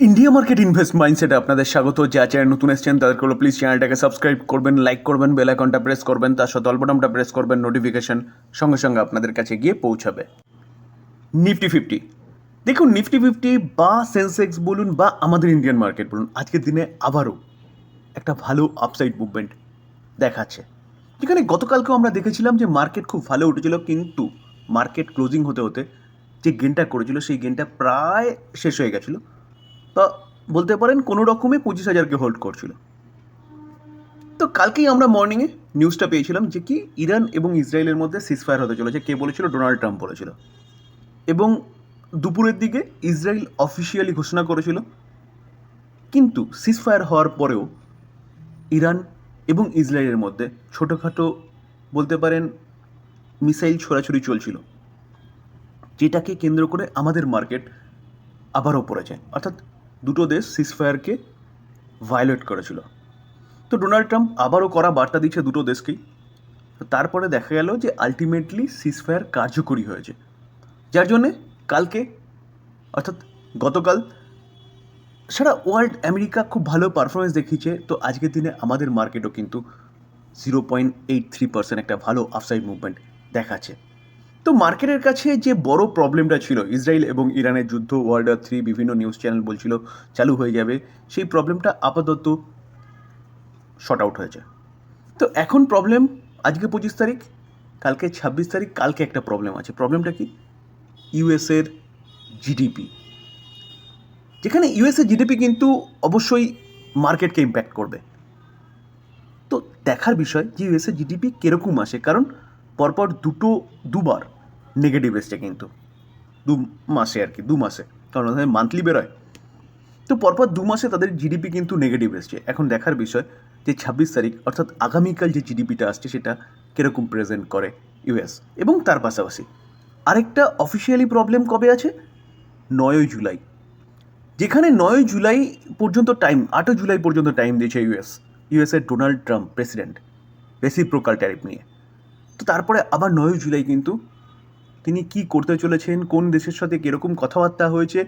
India market invest মাইন্ডসেটে আপনাদের স্বাগত। যা চ্যানেল নতুন এসছেন, তাদেরকে হলো প্লিজ চ্যানেলটাকে সাবস্ক্রাইব করবেন লাইক করবেন বেল আইকনটা প্রেস করবেন, তার সাথে অল্পটামটা প্রেস করবেন নোটিফিকেশন সঙ্গে সঙ্গে আপনাদের কাছে গিয়ে পৌঁছাবে। নিফটি ফিফটি দেখুন নিফটি ফিফটি বা সেন্সেক্স বলুন বা আমাদের ইন্ডিয়ান মার্কেট বলুন, আজকের দিনে আবারও একটা ভালো আপসাইড মুভমেন্ট দেখাচ্ছে। যেখানে গতকালকেও আমরা দেখেছিলাম যে মার্কেট খুব ভালো উঠেছিল, কিন্তু মার্কেট ক্লোজিং হতে হতে যে গেনটা করেছিল, সেই গেনটা প্রায় শেষ হয়ে গেছিল। বা বলতে পারেন কোনো রকমে পঁচিশ হাজারকে হোল্ড করছিল। তো কালকেই আমরা মর্নিংয়ে নিউজটা পেয়েছিলাম যে কি ইরান এবং ইসরায়েলের মধ্যে সিসফায়ার হতে চলেছে। কে বলেছিল? ডোনাল্ড ট্রাম্প বলেছিল। এবং দুপুরের দিকে ইসরায়েল অফিসিয়ালি ঘোষণা করেছিল। কিন্তু সিসফায়ার হওয়ার পরেও ইরান এবং ইসরায়েলের মধ্যে ছোটোখাটো বলতে পারেন মিসাইল ছোড়াছুড়ি চলছিল। যেটাকে কেন্দ্র করে আমাদের মার্কেট আবারও পড়েছে। অর্থাৎ দুটো দেশ সিসফায়ারকে ভায়োলেট করেছিল। তো ডোনাল্ড ট্রাম্প আবারও করা বার্তা দিচ্ছে দুটো দেশকেই। তারপরে দেখা গেল যে আলটিমেটলি সিসফায়ার কার্যকরী হয়েছে। যার জন্যে কালকে, অর্থাৎ গতকাল, সারা ওয়ার্ল্ড আমেরিকা খুব ভালো পারফরমেন্স দেখিয়েছে। তো আজকের দিনে আমাদের মার্কেটও কিন্তু zero point eight three percent একটা ভালো আফসাইড মুভমেন্ট দেখাচ্ছে। তো মার্কেটের কাছে যে বড় প্রবলেমটা ছিল, ইসরায়েল এবং ইরানের যুদ্ধ ওয়ার্ল্ড ওয়ার থ্রি বিভিন্ন নিউজ চ্যানেল বলছিল, চালু হয়ে যাবে, সেই প্রবলেমটা আপাতত শর্ট আউট হয়েছে। তো এখন প্রবলেম আজকে পঁচিশ তারিখ, কালকে ছাব্বিশ তারিখ, কালকে একটা প্রবলেম আছে। প্রবলেমটা কি? ইউএসের জিডিপি যেখানে ইউএসের জিডিপি কিন্তু অবশ্যই মার্কেটকে ইম্প্যাক্ট করবে। তো দেখার বিষয় যে ইউএসের জিডিপি কীরকম আসে, কারণ পরপর দুটো, দুবার নেগেটিভ এসছে কিন্তু। দু মাসে আর কি, দু মাসে। কারণ ওদের মান্থলি বেরোয়। তো পরপর দু মাসে তাদের জিডিপি কিন্তু নেগেটিভ এসছে। এখন দেখার বিষয় যে ছাব্বিশ তারিখ, অর্থাৎ আগামীকাল যে জিডিপিটা আসছে, সেটা কীরকম প্রেজেন্ট করে ইউএস এবং তার পাশাপাশি। আরেকটা অফিসিয়ালি প্রবলেম কবে আছে? নয়ই জুলাই। যেখানে নয় জুলাই পর্যন্ত টাইম আটই জুলাই পর্যন্ত টাইম দিয়েছে ইউএস ইউএসের Donald Trump president reciprocal tariff নিয়ে। তো তারপরে আবার নয় জুলাই কিন্তু তিনি কি করতে চলেছেন? কোন দেশের সাথে কীরকম কথাবার্তা হয়েছে?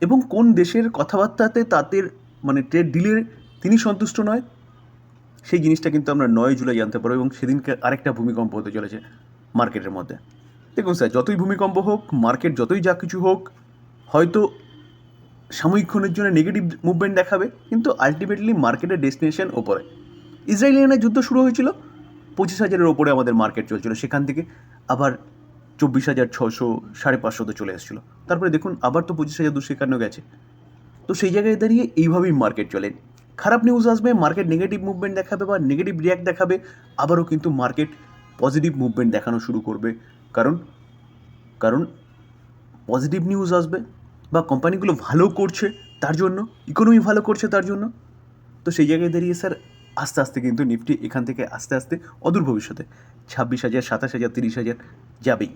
এবং কোন দেশের কথাবার্তাতে তাদের মানে ট্রেড ডিলের তিনি সন্তুষ্ট নয়? সেই জিনিসটা কিন্তু আমরা নয় জুলাই জানতে পারব এবং সেদিনকে আরেকটা ভূমিকম্প হতে চলেছে মার্কেটের মধ্যে। দেখুন স্যার, যতই ভূমিকম্প হোক, মার্কেট যতই যা কিছু হোক, হয়তো সাময়িকক্ষণের জন্য নেগেটিভ মুভমেন্ট দেখাবে, কিন্তু আলটিমেটলি মার্কেটের ডেস্টিনেশন ওপরে। ইসরায়েল ইরানের যুদ্ধ শুরু হয়েছিল, পঁচিশ হাজারের ওপরে আমাদের মার্কেট চলছিল সেখান থেকে। আবার চব্বিশ হাজার ছশো, সাড়ে পাঁচশোতে চলে এসেছিল। তারপরে দেখুন, আবার তো পঁচিশ হাজার দুশো একান্ন গেছে। তো সেই জায়গায় দাঁড়িয়ে এইভাবেই মার্কেট চলে। খারাপ নিউজ আসবে মার্কেট নেগেটিভ মুভমেন্ট দেখাবে বা নেগেটিভ রিয়াক্ট দেখাবে, আবারও কিন্তু মার্কেট পজিটিভ মুভমেন্ট দেখানো শুরু করবে। কারণ কারণ পজিটিভ নিউজ আসবে বা কোম্পানিগুলো ভালো করছে তার জন্য ইকোনমি ভালো করছে তার জন্য। তো সেই জায়গায় দাঁড়িয়ে স্যার আস্তে আস্তে কিন্তু নিফটি এখান থেকে আস্তে আস্তে অদূর ভবিষ্যতে। ছাব্বিশ হাজার, সাতাশ হাজার, তিরিশ হাজার যাবেই।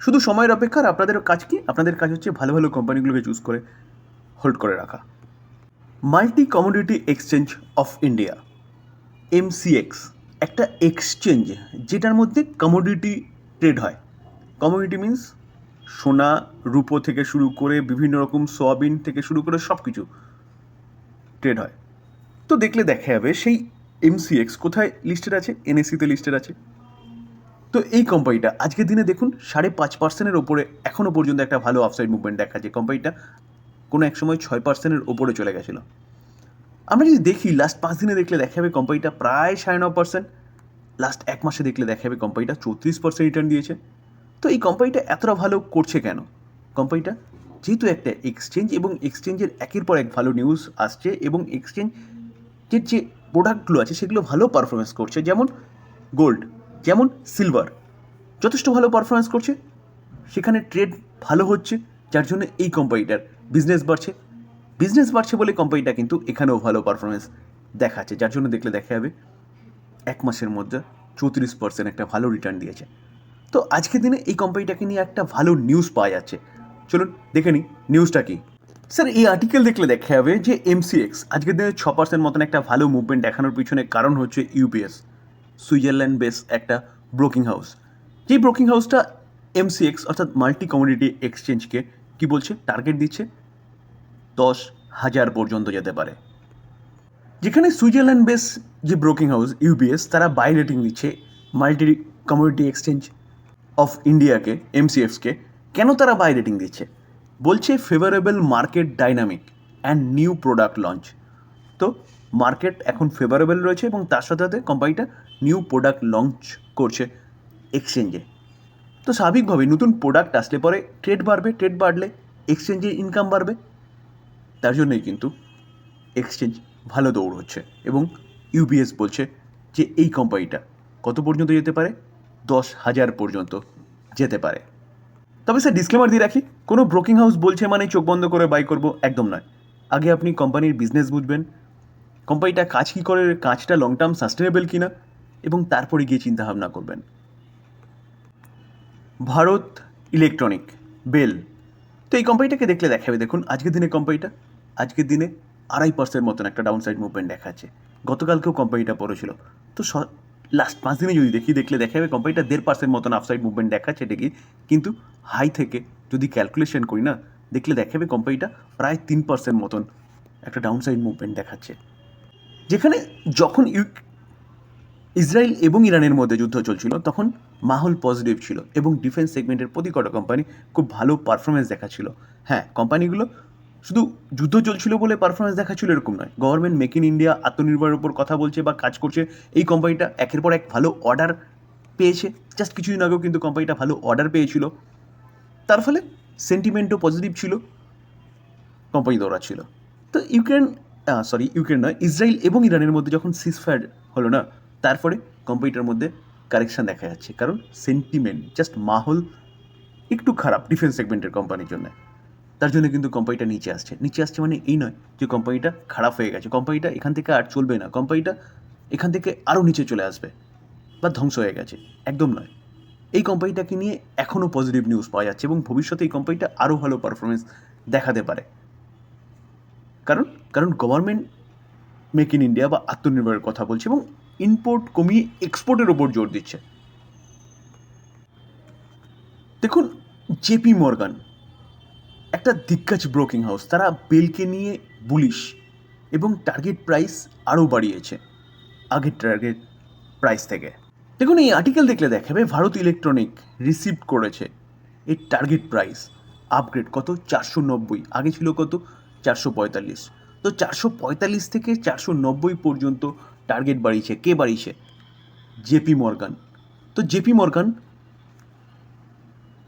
শুধু সময়ের অপেক্ষা আর আপনাদের কাজ কি? আপনাদের কাজ হচ্ছে ভালো ভালো কোম্পানিগুলোকে চুজ করে হোল্ড করে রাখা। Multi commodity exchange of India, MCX, একটা এক্সচেঞ্জ যেটার মধ্যে কমোডিটি ট্রেড হয়। কমোডিটি মিন্স সোনা, রূপো থেকে শুরু করে বিভিন্ন রকম সোয়াবিন থেকে শুরু করে সব কিছু ট্রেড হয়। তো দেখলে দেখা যাবে সেই এমসিএক্স কোথায় লিস্টেড আছে? এনএসসিতে লিস্টেড আছে। তো এই কোম্পানিটা আজকের দিনে দেখুন সাড়ে পাঁচ পার্সেন্টের ওপরে এখনও পর্যন্ত একটা ভালো আফসাইড মুভমেন্ট দেখাচ্ছে কোম্পানিটা কোনো এক সময় ছয় পার্সেন্টের ওপরে চলে গেছিল। আমরা যদি দেখি লাস্ট পাঁচ দিনে দেখলে দেখা যাবে কোম্পানিটা প্রায় সাড়ে ন পার্সেন্ট লাস্ট এক মাসে দেখলে দেখা যাবে কোম্পানিটা চৌত্রিশ পার্সেন্ট রিটার্ন দিয়েছে। তো এই কোম্পানিটা এতটা ভালো করছে কেন? কোম্পানিটা যেহেতু একটা এক্সচেঞ্জ এবং এক্সচেঞ্জের একের পর এক ভালো নিউজ আসছে এবং এক্সচেঞ্জের যে প্রোডাক্টগুলো আছে, সেগুলো ভালো পারফরমেন্স করছে, যেমন গোল্ড যেমন সিলভার যথেষ্ট ভালো পারফরমেন্স করছে। সেখানে ট্রেড ভালো হচ্ছে, যার জন্য এই কোম্পানিটার বিজনেস বাড়ছে। বিজনেস বাড়ছে বলে কোম্পানিটা কিন্তু এখানেও ভালো পারফরমেন্স দেখাচ্ছে, যার জন্য দেখলে দেখা যাবে এক মাসের মধ্যে চৌত্রিশ পার্সেন্ট একটা ভালো রিটার্ন দিয়েছে। তো আজকের দিনে এই কোম্পানিটাকে নিয়ে একটা ভালো নিউজ পাওয়া যাচ্ছে। চলুন দেখে নিই নিউজটা কি? স্যার এই আর্টিকেল দেখলে দেখা যাবে যে এমসিএক্স আজকের দিনে ছ পার্সেন্ট মতন একটা ভালো মুভমেন্ট দেখানোর পিছনে কারণ হচ্ছে ইউপিএস সুইজারল্যান্ড বেস একটা ব্রোকিং হাউস যেই ব্রোকিং হাউসটা এমসিএক্স অর্থাৎ মাল্টি কমিউনিটি এক্সচেঞ্জকে কি বলছে? টার্গেট দিচ্ছে? দশ হাজার পর্যন্ত যেতে পারে। যেখানে সুইজারল্যান্ড বেস যে ব্রোকিং হাউস ইউবিএস তারা বাই রেটিং দিচ্ছে মাল্টি কমিউনিটি এক্সচেঞ্জ অফ ইন্ডিয়াকে এমসিএফসকে কেন তারা বাই রেটিং দিচ্ছে? বলছে favourable market dynamic and new product launch তো মার্কেট এখন ফেভারেবল রয়েছে এবং তার সাথে সাথে কোম্পানিটা নিউ প্রোডাক্ট লঞ্চ করছে এক্সচেঞ্জে তো স্বাভাবিকভাবেই নতুন প্রোডাক্ট আসলে পরে ট্রেড বাড়বে ট্রেড বাড়লে এক্সচেঞ্জে ইনকাম বাড়বে। তার জন্যই কিন্তু এক্সচেঞ্জ ভালো দৌড় হচ্ছে এবং ইউবিএস বলছে যে এই কোম্পানিটা কত পর্যন্ত যেতে পারে? দশ হাজার পর্যন্ত যেতে পারে। তবে স্যার ডিসক্লেমার দিয়ে রাখি, কোনো ব্রোকিং হাউস বলছে মানে চোখ বন্ধ করে বাই করব একদম নয়। আগে আপনি কোম্পানির বিজনেস বুঝবেন কোম্পানিটা কাজ কী করে, কাজটা লং টার্ম সাস্টেনেবল কিনা, এবং তারপরে গিয়ে চিন্তাভাবনা করবেন। ভারত ইলেকট্রনিক বেল তো এই কোম্পানিটাকে দেখলে দেখাবে, দেখুন, আজকের দিনে কোম্পানিটা আজকের দিনে আড়াই পার্সেন্ট মতন একটা ডাউন সাইড মুভমেন্ট দেখাচ্ছে। গতকালকেও কোম্পানিটা পড়েছিল তো স লাস্ট পাঁচ দিনে যদি দেখি, দেখলে দেখা যাবে কোম্পানিটা দেড় পার্সেন্ট মতন আপসাইড মুভমেন্ট দেখাচ্ছে ঠিকই, কিন্তু হাই থেকে যদি ক্যালকুলেশন করি না, দেখলে দেখাবে কোম্পানিটা প্রায় তিন পার্সেন্ট মতন একটা ডাউন সাইড মুভমেন্ট দেখাচ্ছে। যেখানে যখন ইসরায়েল এবং ইরানের মধ্যে যুদ্ধ চলছিল, তখন মাহল পজিটিভ ছিল এবং ডিফেন্স সেগমেন্টের প্রতি কটা কোম্পানি খুব ভালো পারফরমেন্স দেখাচ্ছিল। হ্যাঁ কোম্পানিগুলো শুধু যুদ্ধ চলছিল বলে পারফরমেন্স দেখাচ্ছিল এরকম নয়। গভর্নমেন্ট মেক ইন ইন্ডিয়া আত্মনির্ভরের উপর কথা বলছে বা কাজ করছে, এই কোম্পানিটা একের পর এক ভালো অর্ডার পেয়েছে। জাস্ট কিছুদিন আগেও কিন্তু কোম্পানিটা ভালো অর্ডার পেয়েছিল। তার ফলে সেন্টিমেন্টও পজিটিভ ছিল কোম্পানি দৌড়াচ্ছিল তো ইউক্রেন সরি ইউক্রেন নয়, ইসরায়েল এবং ইরানের মধ্যে যখন সিজফায়ার হলো না তারপরে কোম্পানিটার মধ্যে কারেকশান দেখা যাচ্ছে। কারণ সেন্টিমেন্ট জাস্ট মাহল একটু খারাপ ডিফেন্স সেগমেন্টের কোম্পানির জন্য। তার জন্য কিন্তু কোম্পানিটা নিচে আসছে। নিচে আসছে মানে এই নয় যে কোম্পানিটা খারাপ হয়ে গেছে। কোম্পানিটা এখান থেকে আর চলবে না। কোম্পানিটা এখান থেকে আরও নিচে চলে আসবে বা ধ্বংস হয়ে গেছে। একদম নয়। এই কোম্পানিটাকে নিয়ে এখনও পজিটিভ নিউজ পাওয়া যাচ্ছে এবং ভবিষ্যতে এই কোম্পানিটা আরও ভালো পারফরমেন্স দেখাতে পারে। কারণ কারণ গভর্নমেন্ট মেক ইন ইন্ডিয়া বা আত্মনির্ভরের কথা বলছে এবং ইম্পোর্ট কমিয়ে এক্সপোর্টের ওপর জোর দিচ্ছে। দেখুন জেপি মর্গান একটা দিগ্গজ ব্রোকিং হাউস তারা বেলকে নিয়ে বুলিশ এবং টার্গেট প্রাইস আরও বাড়িয়েছে আগের টার্গেট প্রাইস থেকে। দেখুন, এই আর্টিকেল দেখলে দেখাবে ভারত ইলেকট্রনিক রিসিভ করেছে। এর টার্গেট প্রাইস আপগ্রেড কত? চারশো নব্বই। আগে ছিল কত? চারশো পঁয়তাল্লিশ। তো চারশো পঁয়তাল্লিশ থেকে চারশো নব্বই পর্যন্ত টার্গেট বাড়িয়েছে। কে বাড়িয়েছে? JP Morgan. তো জেপি মর্গান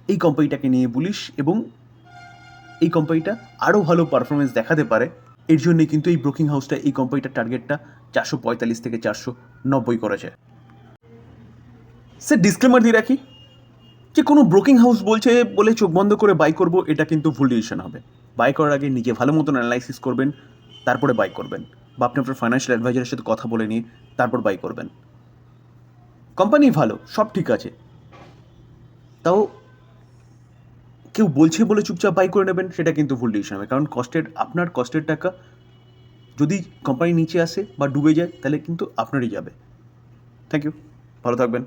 এই কোম্পানিটাকে নিয়ে বলিস এবং এই কোম্পানিটা আরও ভালো পারফরমেন্স দেখাতে পারে। এর জন্যে কিন্তু এই ব্রোকিং হাউসটা এই কোম্পানিটার টার্গেটটা চারশো পঁয়তাল্লিশ থেকে চারশো নব্বই করেছে। স্যার ডিসক্লেমার দিয়ে রাখি যে কোনো ব্রোকিং হাউস বলছে, বলে চোখ বন্ধ করে বাই করব, এটা কিন্তু ভুল ডিসিশন হবে। বাই করার আগে নিজে ভালো মতন অ্যানালাইসিস করবেন, তারপরে বাই করবেন। বা আপনি আপনার ফাইন্যান্সিয়াল অ্যাডভাইজারের সাথে কথা বলে নিয়ে তারপর বাই করবেন। কোম্পানি ভালো, সব ঠিক আছে। তাও কেউ বলছে বলে চুপচাপ বাই করে নেবেন, সেটা কিন্তু ভুল ডিসিশন হবে। কারণ কস্টের আপনার কষ্টের টাকা যদি কোম্পানি নিচে আসে বা ডুবে যায়, তাহলে কিন্তু আপনারই যাবে। থ্যাংক ইউ ভালো থাকবেন।